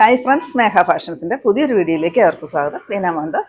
Hi friends സ്നേഹ ഫാഷൻസിന്റെ പുതിയൊരു വീഡിയോയിലേക്ക് അവർക്ക് സ്വാഗതം. ലീന മോഹൻദാസ്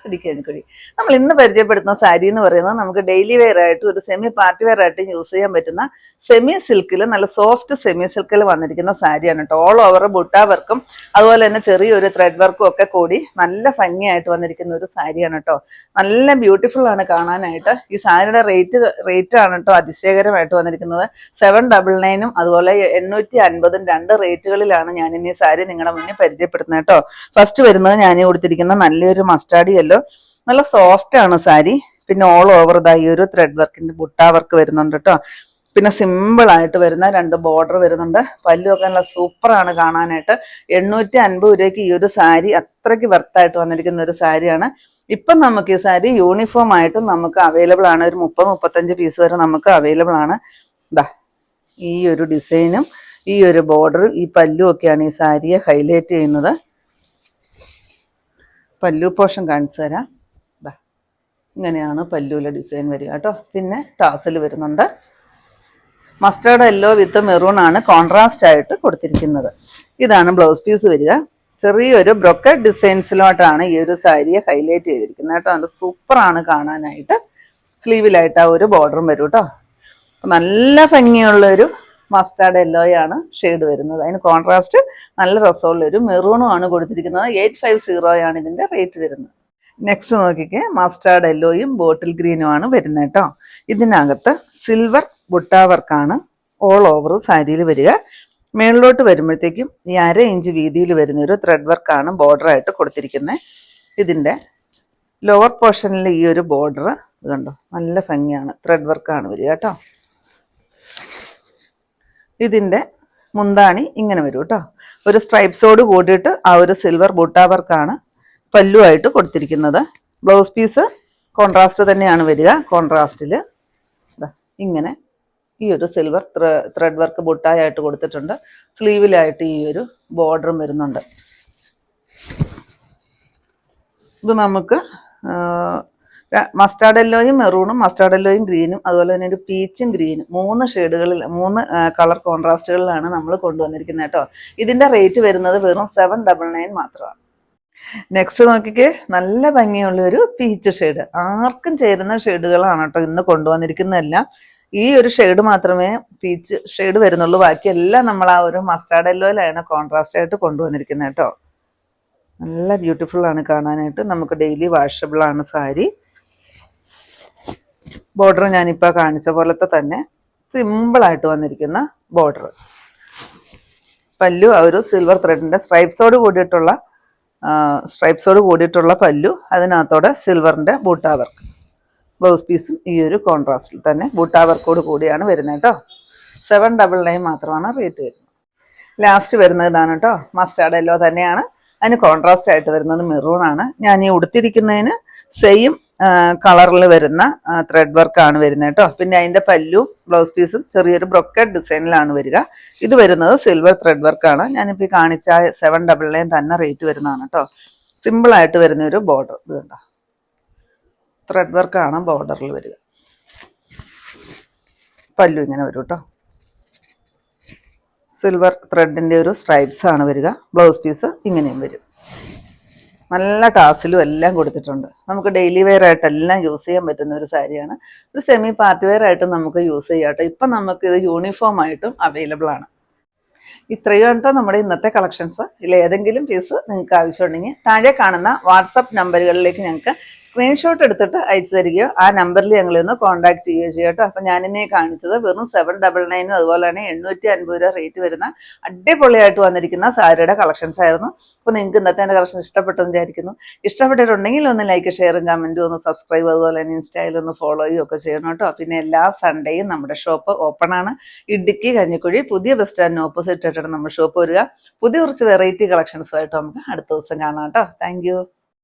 നമ്മൾ ഇന്ന് പരിചയപ്പെടുത്തുന്ന സാരി എന്ന് പറയുന്നത് നമുക്ക് ഡെയിലി വെയർ ആയിട്ട് ഒരു സെമി പാർട്ടി വെയർ ആയിട്ട് യൂസ് ചെയ്യാൻ പറ്റുന്ന സെമി സിൽക്കിൽ നല്ല സോഫ്റ്റ് സെമി സിൽക്കിൽ വന്നിരിക്കുന്ന സാരിയാണ് കേട്ടോ ഓൾ ഓവർ ബുട്ട വർക്കും അതുപോലെ തന്നെ ചെറിയൊരു ത്രെഡ് വർക്കും ഒക്കെ കൂടി നല്ല ഭംഗിയായിട്ട് വന്നിരിക്കുന്ന ഒരു സാരിയാണ് കേട്ടോ നല്ല ബ്യൂട്ടിഫുൾ ആണ് കാണാനായിട്ട്. ഈ സാരിയുടെ റേറ്റ് റേറ്റ് ആണ് കേട്ടോ അതിശയകരമായിട്ട് വന്നിരിക്കുന്നത്. സെവൻ ഡബിൾ നയനും അതുപോലെ എണ്ണൂറ്റി അൻപതും രണ്ട് റേറ്റുകളിലാണ് ഞാൻ ഈ സാരി നിങ്ങളുടെ മുന്നിൽ പരിചയപ്പെടുത്തുന്നത് കേട്ടോ. ഫസ്റ്റ് വരുന്നത് ഞാൻ കൊടുത്തിരിക്കുന്ന നല്ലൊരു മസ്റ്റാർഡ് യെല്ലോ. നല്ല സോഫ്റ്റ് ആണ് സാരി. പിന്നെ ഓൾ ഓവർ ഇതാ ഈ ഒരു ത്രെഡ് വർക്കിന്റെ ബുട്ട വർക്ക് വരുന്നുണ്ട് കേട്ടോ. പിന്നെ സിമ്പിൾ ആയിട്ട് വരുന്ന രണ്ട് ബോർഡർ വരുന്നുണ്ട്. പല്ലുമൊക്കെ നല്ല സൂപ്പർ ആണ് കാണാനായിട്ട്. എണ്ണൂറ്റി അൻപത് രൂപയ്ക്ക് ഈ ഒരു സാരി അത്രയ്ക്ക് വർത്തായിട്ട് വന്നിരിക്കുന്ന ഒരു സാരിയാണ്. ഇപ്പം നമുക്ക് ഈ സാരി യൂണിഫോം ആയിട്ടും നമുക്ക് അവൈലബിൾ ആണ്. ഒരു മുപ്പത് മുപ്പത്തഞ്ച് പീസ് വരെ നമുക്ക് അവൈലബിൾ ആണ്. ഈ ഒരു ഡിസൈനും ഈ ഒരു ബോർഡർ ഈ പല്ലും ഒക്കെയാണ് ഈ സാരിയെ ഹൈലൈറ്റ് ചെയ്യുന്നത്. പല്ലു പോഷൻ കാണിച്ചു തരാം. ഇങ്ങനെയാണ് പല്ലുവിലെ ഡിസൈൻ വരിക കേട്ടോ. പിന്നെ ടാസൽ വരുന്നുണ്ട്. മസ്റ്റേർഡ് യെല്ലോ വിത്ത് മെറൂൺ ആണ് കോൺട്രാസ്റ്റ് ആയിട്ട് കൊടുത്തിരിക്കുന്നത്. ഇതാണ് ബ്ലൗസ് പീസ് വരിക. ചെറിയൊരു ബ്രൊക്കറ്റ് ഡിസൈൻസിലോട്ടാണ് ഈ ഒരു സാരിയെ ഹൈലൈറ്റ് ചെയ്തിരിക്കുന്നത് കേട്ടോ. അത് സൂപ്പറാണ് കാണാനായിട്ട്. സ്ലീവിലായിട്ട് ആ ഒരു ബോർഡറും വരും കേട്ടോ. നല്ല ഭംഗിയുള്ള ഒരു മസ്റ്റാർഡ് യെല്ലോയാണ് ഷെയ്ഡ് വരുന്നത്. അതിന് കോൺട്രാസ്റ്റ് നല്ല രസമുള്ള ഒരു മെറൂണും ആണ് കൊടുത്തിരിക്കുന്നത്. എയ്റ്റ് ഫൈവ് സീറോയാണ് ഇതിന്റെ റേറ്റ് വരുന്നത്. നെക്സ്റ്റ് നോക്കിക്കേ. മസ്റ്റാർഡ് യെല്ലോയും ബോട്ടിൽ ഗ്രീനും ആണ് വരുന്നത് കേട്ടോ. ഇതിനകത്ത് സിൽവർ ബുട്ടാ വർക്കാണ് ഓൾ ഓവർ സാരിയിൽ വരിക. മേളിലോട്ട് വരുമ്പോഴത്തേക്കും ഈ അര ഇഞ്ച് വീതിയിൽ വരുന്ന ഒരു ത്രെഡ് വർക്കാണ് ബോർഡറായിട്ട് കൊടുത്തിരിക്കുന്നത്. ഇതിന്റെ ലോവർ പോർഷനിൽ ഈ ഒരു ബോർഡർ ഇതുണ്ടോ നല്ല ഭംഗിയാണ്. ത്രെഡ് വർക്കാണ് വരിക കേട്ടോ. ഇതിന്റെ മുന്താണി ഇങ്ങനെ വരും കേട്ടോ ഒരു സ്ട്രൈപ്സോട് കൂടിയിട്ട് ആ ഒരു സിൽവർ ബൂട്ടാവർക്കാണ് പല്ലുമായിട്ട് കൊടുത്തിരിക്കുന്നത്. ബ്ലൗസ് പീസ് കോൺട്രാസ്റ്റ് തന്നെയാണ് വരിക. കോൺട്രാസ്റ്റിൽ ഇങ്ങനെ ഈ ഒരു സിൽവർ ത്രെഡ് വർക്ക് ബുട്ടായിട്ട് കൊടുത്തിട്ടുണ്ട്. സ്ലീവിലായിട്ട് ഈ ഒരു ബോർഡറും വരുന്നുണ്ട്. ഇത് നമുക്ക് മസ്റ്റാർഡ് യെല്ലോയും മെറൂണും മസ്റ്റാർഡ് യെല്ലോയും ഗ്രീനും അതുപോലെ തന്നെ ഒരു പീച്ചും ഗ്രീനും മൂന്ന് ഷെയ്ഡുകളിൽ മൂന്ന് കളർ കോൺട്രാസ്റ്റുകളിലാണ് നമ്മൾ കൊണ്ടുവന്നിരിക്കുന്നത് കേട്ടോ. ഇതിന്റെ റേറ്റ് വരുന്നത് വെറും സെവൻ ഡബിൾ നയൻ മാത്രമാണ്. നെക്സ്റ്റ് നോക്കിക്കേ നല്ല ഭംഗിയുള്ള ഒരു പീച്ച് ഷെയ്ഡ് ആർക്കും ചേരുന്ന ഷെയ്ഡുകളാണ് കേട്ടോ ഇന്ന് കൊണ്ടുവന്നിരിക്കുന്നതെല്ലാം. ഈ ഒരു ഷെയ്ഡ് മാത്രമേ പീച്ച് ഷെയ്ഡ് വരുന്നുള്ളൂ. ബാക്കിയെല്ലാം നമ്മൾ ആ ഒരു മസ്റ്റാർഡ് യെല്ലോയിലാണ് കോൺട്രാസ്റ്റ് ആയിട്ട് കൊണ്ടുവന്നിരിക്കുന്നത് കേട്ടോ. നല്ല ബ്യൂട്ടിഫുൾ ആണ് കാണാനായിട്ട്. നമുക്ക് ഡെയിലി വാഷബിൾ ആണ് സാരി. ബോർഡർ ഞാനിപ്പോൾ കാണിച്ച പോലത്തെ തന്നെ സിമ്പിളായിട്ട് വന്നിരിക്കുന്ന ബോർഡർ. പല്ലു ആ ഒരു സിൽവർ ത്രെഡിന്റെ സ്ട്രൈപ്സോട് കൂടിയിട്ടുള്ള സ്ട്രൈപ്സോട് കൂടിയിട്ടുള്ള പല്ലു അതിനകത്തോടെ സിൽവറിന്റെ ബൂട്ടാ വർക്ക് ബ്ലൗസ് പീസും ഈ ഒരു കോൺട്രാസ്റ്റിൽ തന്നെ ബൂട്ടാ വർക്കോട് കൂടിയാണ് വരുന്നത് കേട്ടോ. സെവൻ ഡബിൾ നയൻ മാത്രമാണ് റേറ്റ് വരുന്നത്. ലാസ്റ്റ് വരുന്നത് ഇതാണ് കേട്ടോ. മസ്റ്റാർഡ് എല്ലോ തന്നെയാണ്. അതിന് കോൺട്രാസ്റ്റ് ആയിട്ട് വരുന്നത് മെറൂൺ ആണ്. ഞാൻ ഈ ഉടുത്തിരിക്കുന്നതിന് സെയിം കളറിൽ വരുന്ന ത്രെഡ് വർക്കാണ് വരുന്നത് കേട്ടോ. പിന്നെ അതിന്റെ പല്ലും ബ്ലൗസ് പീസും ചെറിയൊരു ബ്രൊക്കറ്റ് ഡിസൈനിലാണ് വരിക. ഇത് വരുന്നത് സിൽവർ ത്രെഡ് വർക്കാണ് ഞാനിപ്പോൾ ഈ കാണിച്ച സെവൻ ഡബിൾ നയൻ തന്നെ റേറ്റ് വരുന്നതാണ് കേട്ടോ. സിമ്പിളായിട്ട് വരുന്ന ഒരു ബോർഡർ ഇത് കണ്ടോ? ത്രെഡ് വർക്കാണ് ബോർഡറിൽ വരിക. പല്ലു ഇങ്ങനെ വരും കേട്ടോ. സിൽവർ ത്രെഡിന്റെ ഒരു സ്ട്രൈപ്സ് ആണ് വരിക. ബ്ലൗസ് പീസ് ഇങ്ങനെയും വരും. നല്ല ടാസിലും എല്ലാം കൊടുത്തിട്ടുണ്ട്. നമുക്ക് ഡെയിലി വെയർ ആയിട്ട് എല്ലാം യൂസ് ചെയ്യാൻ പറ്റുന്ന ഒരു സാരിയാണ്. ഒരു സെമി പാർട്ടി വെയർ ആയിട്ടും നമുക്ക് യൂസ് ചെയ്യാം ഇപ്പം നമുക്ക് ഇത് യൂണിഫോം ആയിട്ടും അവൈലബിൾ ആണ്. ഇത്രയും കേട്ടോ നമ്മുടെ ഇന്നത്തെ കളക്ഷൻസ് ഇതിൽ ഏതെങ്കിലും പീസ് നിങ്ങൾക്ക് ആവശ്യമുണ്ടെങ്കിൽ താഴെ കാണുന്ന വാട്സപ്പ് നമ്പറുകളിലേക്ക് ഞങ്ങൾക്ക് സ്ക്രീൻഷോട്ട് എടുത്തിട്ട് അയച്ചു തരികയോ ആ നമ്പറിൽ ഞങ്ങളൊന്ന് കോൺടാക്ട് ചെയ്യുകയോ ചെയ്യുക കേട്ടോ. അപ്പം ഞാനിന്നെ കാണിച്ചത് വെറും സെവൻ ഡബിൾ നയനും അതുപോലെ തന്നെ എണ്ണൂറ്റി അൻപത് രൂപ റേറ്റ് വരുന്ന അടിപൊളിയായിട്ട് വന്നിരിക്കുന്ന സാരിയുടെ കളക്ഷൻസ് ആയിരുന്നു. അപ്പോൾ നിങ്ങൾക്ക് ഇന്നത്തെ എന്റെ കളക്ഷൻ ഇഷ്ടപ്പെട്ടെന്ന് വിചാരിക്കുന്നു. ഇഷ്ടപ്പെട്ടിട്ടുണ്ടെങ്കിൽ ഒന്ന് ലൈക്ക് ഷെയറും കമന്റും ഒന്ന് സബ്സ്ക്രൈബ് അതുപോലെ തന്നെ ഇൻസ്റ്റയിൽ ഒന്ന് ഫോളോ ചെയ്യുകയൊക്കെ ചെയ്യണം കേട്ടോ. പിന്നെ എല്ലാ സൺഡേയും നമ്മുടെ ഷോപ്പ് ഓപ്പൺ ആണ്. ഇടുക്കി കഞ്ഞിക്കുഴി പുതിയ ബസ് സ്റ്റാൻഡിന് ഓപ്പോസിറ്റ് ആയിട്ടാണ് നമ്മുടെ ഷോപ്പ് വരിക. പുതിയ കുറച്ച് വെറൈറ്റി കളക്ഷൻസുമായിട്ട് നമുക്ക് അടുത്ത ദിവസം കാണാം കേട്ടോ. താങ്ക്